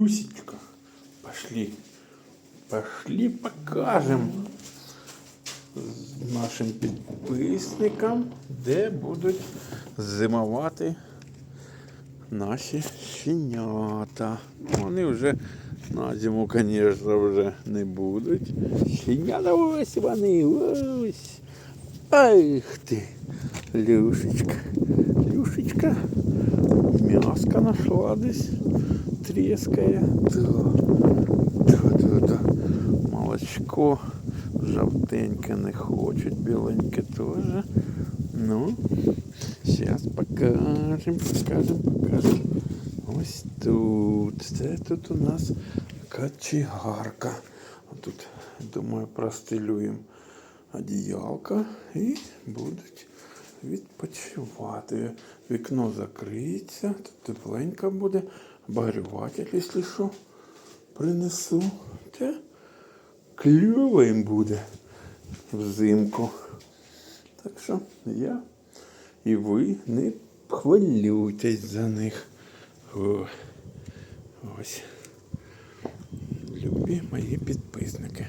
Люсечка, пошли. Пошли покажем нашим підписникам, де будуть зимувати наші щенята. Вони вже на зиму, звісно, вже не будуть. Щенята ось вони, ось. Ах ти, Люшечка. Люшечка м'яска нашла десь. Трескає. Да. Да, да, да. Молочко жовтеньке не хочуть, біленьке теж. Ну, зараз покажемо, покажемо, покажемо. Ось тут. Це тут у нас качегарка. Тут, думаю, простелюємо одіялка і будуть відпочивати. Вікно закриється, тут тепленько буде. Обогріватель, якщо що, принесу. Те кльово їм буде взимку. Так що я і ви не хвилюйтесь за них. О, ось. Любі мої підписники.